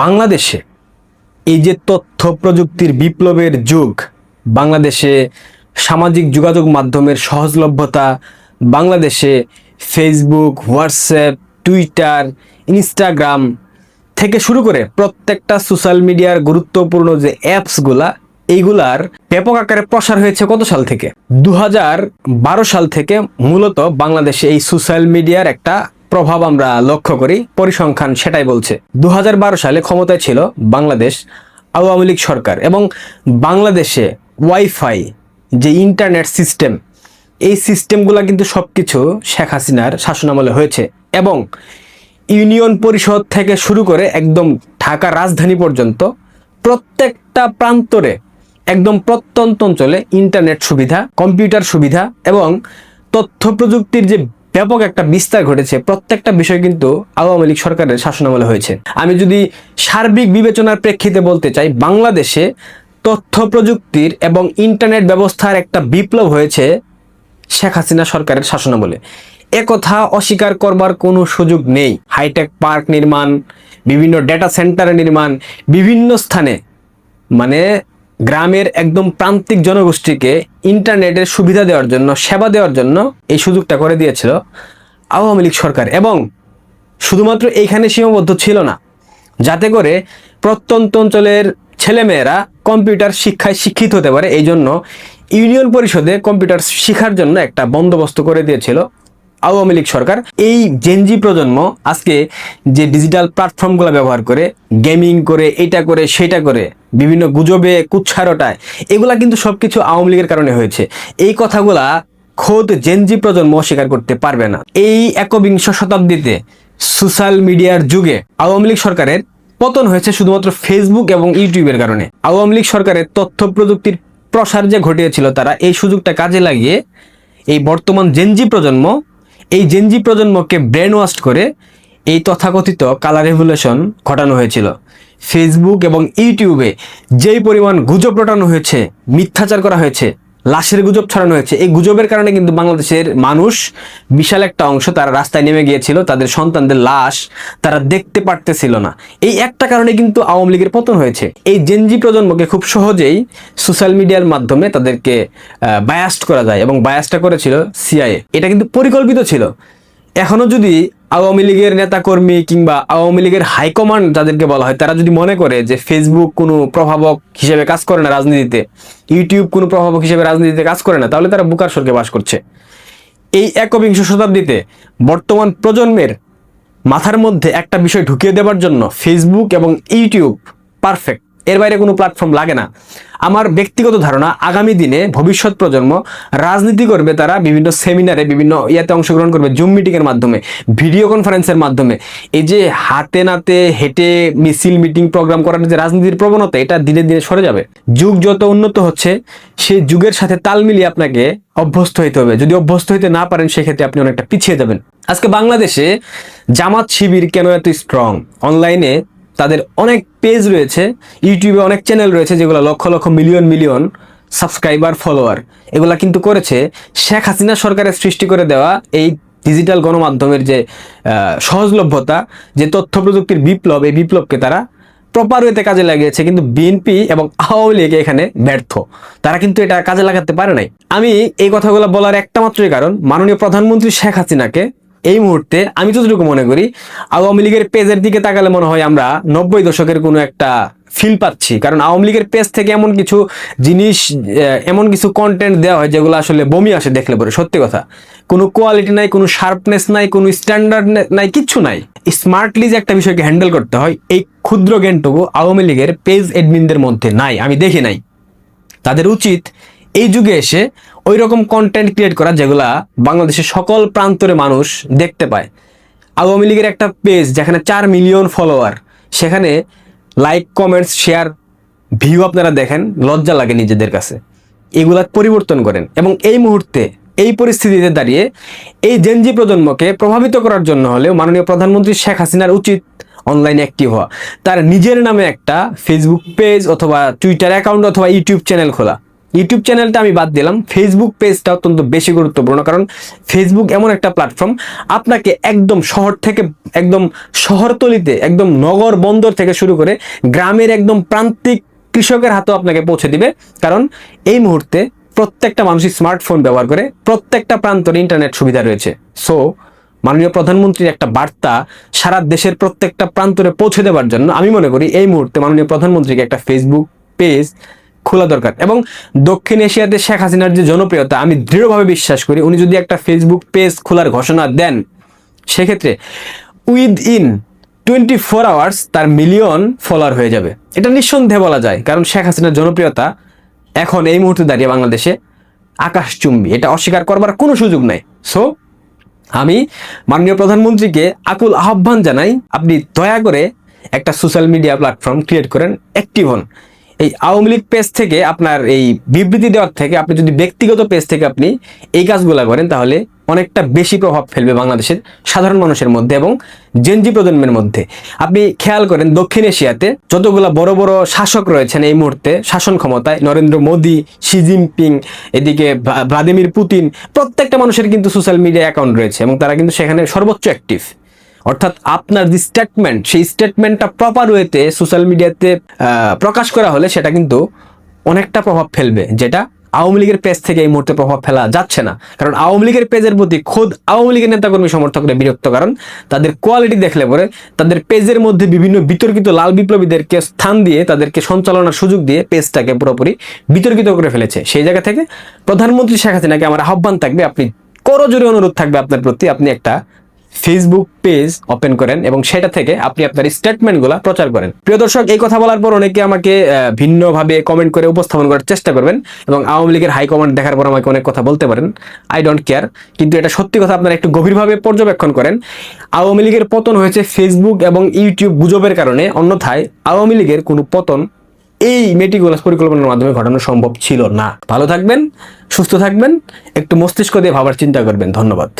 বাংলাদেশে এই যে তথ্য প্রযুক্তির বিপ্লবের যুগ, বাংলাদেশে সামাজিক যোগাযোগ মাধ্যমের সহজলভ্যতা, বাংলাদেশে ফেসবুক হোয়াটসঅ্যাপ টুইটার ইনস্টাগ্রাম থেকে শুরু করে প্রত্যেকটা সোশ্যাল মিডিয়ার গুরুত্বপূর্ণ যে অ্যাপসগুলা এইগুলার ব্যাপক আকারে প্রসার হয়েছে কত সাল থেকে? দু হাজার বারো সাল থেকে মূলত বাংলাদেশে এই সোশ্যাল মিডিয়ার একটা প্রভাব আমরা লক্ষ্য করি, পরিসংখ্যান সেটাই বলছে। দু হাজার বারো সালে ক্ষমতায় ছিল বাংলাদেশ আওয়ামী লীগ সরকার এবং বাংলাদেশে ওয়াইফাই যে ইন্টারনেট সিস্টেম, এই সিস্টেমগুলো কিন্তু সব কিছু শেখ হাসিনার শাসনামলে হয়েছে এবং ইউনিয়ন পরিষদ থেকে শুরু করে একদম ঢাকা রাজধানী পর্যন্ত প্রত্যেকটা প্রান্তরে একদম প্রত্যন্ত অঞ্চলে ইন্টারনেট সুবিধা, কম্পিউটার সুবিধা এবং তথ্য প্রযুক্তির যে ব্যাপক একটা বিস্তার ঘটেছে। প্রত্যেকটা বিষয় কিন্তু আওয়ামী লীগ সরকারের শাসনামলে হয়েছে। আমি যদি সার্বিক বিবেচনার প্রেক্ষিতে বলতে চাই, বাংলাদেশে তথ্য প্রযুক্তির এবং ইন্টারনেট ব্যবস্থার একটা বিপ্লব হয়েছে শেখ হাসিনা সরকারের শাসনামলে। একথা অস্বীকার করবার কোনো সুযোগ নেই। হাইটেক পার্ক নির্মাণ, বিভিন্ন ডেটা সেন্টার নির্মাণ, বিভিন্ন স্থানে মানে গ্রামের একদম প্রান্তিক জনগোষ্ঠীকে ইন্টারনেটের সুবিধা দেওয়ার জন্য, সেবা দেওয়ার জন্য এই সুযোগটা করে দিয়েছিল আওয়ামী লীগ সরকার। এবং শুধুমাত্র এইখানে সীমাবদ্ধ ছিল না, যাতে করে প্রত্যন্ত অঞ্চলের ছেলেমেয়েরা কম্পিউটার শিক্ষায় শিক্ষিত হতে পারে। এই জন্য ইউনিয়ন পরিষদে কম্পিউটার শেখার জন্য একটা বন্দোবস্ত করে দিয়েছিল আওয়ামী লীগ সরকার। এই জেনজি প্রজন্ম আজকে যে ডিজিটাল প্ল্যাটফর্মগুলো ব্যবহার করে গেমিং করে, এটা করে, সেটা করে বিভিন্ন গুজবে কুচ্ছারোটায় এগুলা কিন্তু সবকিছু আওয়ামী লীগের কারণে হয়েছে। এই কথাগুলা খোদ জেনজি প্রজন্ম অস্বীকার করতে পারবে না। এই একবিংশ শতাব্দীতে সোশ্যাল মিডিয়ার যুগে আওয়ামী লীগ সরকারের পতন হয়েছে শুধুমাত্র ফেসবুক এবং ইউটিউবের কারণে। আওয়ামী লীগ সরকারের তথ্য প্রযুক্তির প্রসার যে ঘটিয়েছিল তারা এই সুযোগটা কাজে লাগিয়ে এই বর্তমান জেনজি প্রজন্ম, এই জেনজি প্রজন্মকে ব্রেন ওয়াশ করে এই তথাকথিত কালার রেভুলেশন ঘটানো হয়েছিল। ফেসবুক এবং ইউটিউবে যেই পরিমাণ গুজব রটানো হয়েছে, মিথ্যাচার করা হয়েছে, লাশের গুজব ছড়ানো হয়েছে, এই গুজবের কারণে কিন্তু বাংলাদেশের মানুষ বিশাল একটা অংশ তারা রাস্তায় নেমে গিয়েছিল, তাদের সন্তানদের লাশ তারা দেখতে পারতেছিল না। এই একটা কারণে কিন্তু আওয়ামী লীগের পতন হয়েছে। এই জেনজি প্রজন্মকে খুব সহজেই সোশ্যাল মিডিয়ার মাধ্যমে তাদেরকে বায়াস্ট করা যায় এবং বায়াসটা করেছিল সিআইএ এটা কিন্তু পরিকল্পিত ছিল। এখনও যদি আওয়ামী লীগের নেতাকর্মী কিংবা আওয়ামী লীগের হাইকমান্ড যাদেরকে বলা হয়, তারা যদি মনে করে যে ফেসবুক কোনো প্রভাবক হিসেবে কাজ করে না রাজনীতিতে ইউটিউব কোনো প্রভাবক হিসেবে রাজনীতিতে কাজ করে না, তাহলে তারা বুকার স্বর্গে বাস করছে। এই একবিংশ শতাব্দীতে বর্তমান প্রজন্মের মাথার মধ্যে একটা বিষয় ঢুকিয়ে দেওয়ার জন্য ফেসবুক এবং ইউটিউব পারফেক্ট এর বাইরে কোনো প্ল্যাটফর্ম লাগে না। আমার ব্যক্তিগত ধারণা, আগামী দিনে ভবিষ্যৎ প্রজন্ম রাজনীতি করবে তারা বিভিন্ন সেমিনারে বিভিন্ন ইয়াতে অংশগ্রহণ করবে জুম মিটিংয়ের মাধ্যমে ভিডিও কনফারেন্সের মাধ্যমে। এই যে হাতে নাতে হেঁটে মিছিল মিটিং প্রোগ্রাম করার যে রাজনীতির প্রবণতা, এটা দিনে দিনে সরে যাবে। যুগ যত উন্নত হচ্ছে সেই যুগের সাথে তাল মিলিয়ে আপনাকে অভ্যস্ত হইতে হবে। যদি অভ্যস্ত হইতে না পারেন, সেক্ষেত্রে আপনি অনেকটা পিছিয়ে যাবেন। আজকে বাংলাদেশে জামাত শিবির কেন এত স্ট্রং অনলাইনে তাদের অনেক পেজ রয়েছে ইউটিউবে অনেক চ্যানেল রয়েছে যেগুলো lakh lakh million million subscriber follower এগুলা কিন্তু করেছে শেখ হাসিনা সরকারের সৃষ্টি করে দেওয়া এই ডিজিটাল গণমাধ্যমের যে সহজলভ্যতা, যে তথ্য প্রযুক্তির বিপ্লব, এই বিপ্লবকে তারা প্রপার ওয়েতে কাজে লাগিয়েছে। কিন্তু বিএনপি এবং আওয়ামী লীগ এখানে ব্যর্থ। তারা কিন্তু এটা কাজে লাগাতে পারে নাই। আমি এই কথাগুলো বলার একটা মাত্রই কারণ, মাননীয় প্রধানমন্ত্রী শেখ হাসিনাকে এই মুহূর্তে আমি যতটুকু মনে করি, আওয়ামী লীগের পেজের দিকে তাকালে মনে হয় আমরা নব্বই দশকের কোনো একটা ফিল পাচ্ছি। কারণ আওয়ামী লীগের পেজ থেকে এমন কিছু জিনিস এমন কিছু কন্টেন্ট দেওয়া হয় যেগুলো আসলে বমি আসে দেখলে পরে, সত্যি কথা। কোনো কোয়ালিটি নাই, কোনো শার্পনেস নাই, কোনো স্ট্যান্ডার্ড নাই, কিচ্ছু নাই। স্মার্টলি যে একটা বিষয়কে হ্যান্ডেল করতে হয়, এই ক্ষুদ্র জ্ঞানটুকু আওয়ামী লীগের পেজ এডমিনদের মধ্যে নাই, আমি দেখি নাই। তাদের উচিত এই যুগে এসে ওই রকম কন্টেন্ট ক্রিয়েট করা যেগুলা বাংলাদেশের সকল প্রান্তরে মানুষ দেখতে পায়। আওয়ামী লীগের একটা পেজ যেখানে চার মিলিয়ন ফলোয়ার সেখানে লাইক কমেন্টস শেয়ার ভিউ আপনারা দেখেন, লজ্জা লাগে নিজেদের কাছে। এগুলা পরিবর্তন করেন এবং এই মুহূর্তে, এই পরিস্থিতিতে দাঁড়িয়ে এই জেনজি প্রজন্মকে প্রভাবিত করার জন্য হলেও মাননীয় প্রধানমন্ত্রী শেখ হাসিনার উচিত অনলাইনে অ্যাক্টিভ হওয়া। তার নিজের নামে একটা ফেসবুক পেজ অথবা টুইটার অ্যাকাউন্ট অথবা ইউটিউব চ্যানেল খোলা। ইউটিউব চ্যানেলটা আমি বাদ দিলাম। ফেসবুক পেজটা অত্যন্ত বেশি গুরুত্বপূর্ণ, কারণ ফেসবুক এমন একটা প্ল্যাটফর্ম আপনাকে একদম শহর থেকে, একদম শহরতলিতে, একদম নগর বন্দর থেকে শুরু করে গ্রামের একদম প্রান্তিক কৃষকের হাতেও আপনাকে পৌঁছে দিবে। কারণ এই মুহূর্তে প্রত্যেকটা মানুষই স্মার্টফোন ব্যবহার করে, প্রত্যেকটা প্রান্তরে ইন্টারনেট সুবিধা রয়েছে। সো মাননীয় প্রধানমন্ত্রীর একটা বার্তা সারা দেশের প্রত্যেকটা প্রান্তরে পৌঁছে দেওয়ার জন্য আমি মনে করি এই মুহূর্তে মাননীয় প্রধানমন্ত্রীকে একটা ফেসবুক পেজ খোলা দরকার। এবং দক্ষিণ এশিয়াতে শেখ হাসিনার যে জনপ্রিয়তা, আমি দৃঢ়ভাবে বিশ্বাস করি, উনি যদি একটা ফেসবুক পেজ খোলার ঘোষণা দেন, সেক্ষেত্রে within twenty four hours তার মিলিয়ন ফলোয়ার হয়ে যাবে। এটা নিঃসন্দেহে বলা যায়, কারণ শেখ হাসিনার জনপ্রিয়তা এখন এই মুহূর্তে দাঁড়িয়ে বাংলাদেশে আকাশচুম্বী। এটা অস্বীকার করবার কোনো সুযোগ নাই। সো আমি মাননীয় প্রধানমন্ত্রীকে আকুল আহ্বান জানাই, আপনি দয়া করে একটা সোশ্যাল মিডিয়া প্ল্যাটফর্ম ক্রিয়েট করেন অ্যাক্টিভ হন। এই আওয়ামী লীগ পেজ থেকে আপনার এই বিবৃতি দেওয়ার থেকে আপনি যদি ব্যক্তিগত পেজ থেকে আপনি এই কাজগুলো করেন, তাহলে অনেকটা বেশি প্রভাব ফেলবে বাংলাদেশের সাধারণ মানুষের মধ্যে এবং জেনজি প্রজন্মের মধ্যে। আপনি খেয়াল করেন, দক্ষিণ এশিয়াতে যতগুলো বড় বড় শাসক রয়েছেন এই মুহূর্তে, শাসন ক্ষমতায় নরেন্দ্র মোদী শি জিনপিং এদিকে ভ্লাদিমির পুতিন, প্রত্যেকটা মানুষের কিন্তু সোশ্যাল মিডিয়া অ্যাকাউন্ট রয়েছে এবং তারা কিন্তু সেখানে সর্বোচ্চ অ্যাক্টিভ অর্থাৎ আপনার যে স্টেটমেন্ট সেই স্টেটমেন্টটা প্রপার ওয়েতে সোশ্যাল মিডিয়াতে প্রকাশ করা হলে সেটা কিন্তু অনেকটা প্রভাব ফেলবে, যেটা আওয়ামী লীগের পেজ থেকে এই মুহূর্তে প্রভাব ফেলা যাচ্ছে না। কারণ আওয়ামী লীগের পেজের প্রতি খোদ আওয়ামী লীগের নেতাকর্মী সমর্থকরা বিরক্ত, কারণ তাদের কোয়ালিটি দেখলে পরে তাদের পেজের মধ্যে বিভিন্ন বিতর্কিত লাল বিপ্লবীদেরকে স্থান দিয়ে তাদেরকে সঞ্চালনার সুযোগ দিয়ে পেজটাকে পুরোপুরি বিতর্কিত করে ফেলেছে। সেই জায়গা থেকে প্রধানমন্ত্রী শেখ হাসিনাকে আমার আহ্বান থাকবে, আপনি করজোরে অনুরোধ থাকবে আপনার প্রতি, আপনি একটা ফেসবুক পেজ ওপেন করেন এবং সেটা থেকে আপনি আপনার স্টেটমেন্টগুলো প্রচার করেন। প্রিয় দর্শক, এই কথা বলার পর অনেকে আমাকে ভিন্নভাবে কমেন্ট করে উপস্থাপন করার চেষ্টা করবেন এবং আওয়ামী লীগের হাইকমান্ড দেখার পর আমাকে অনেক কথা বলতে পারেন। আই ডোন্ট কেয়ার কিন্তু এটা সত্যি কথা আপনারা একটু গভীরভাবে পর্যবেক্ষণ করেন। আওয়ামী লীগের পতন হয়েছে ফেসবুক এবং ইউটিউব গুজবের কারণে, অন্যথায় আওয়ামী লীগের কোনো পতন এই মেটিকুলাস পরিকল্পনার মাধ্যমে ঘটানো সম্ভব ছিল না। ভালো থাকবেন, সুস্থ থাকবেন, একটু মস্তিষ্ক দিয়ে ভাবার চিন্তা করবেন। ধন্যবাদ।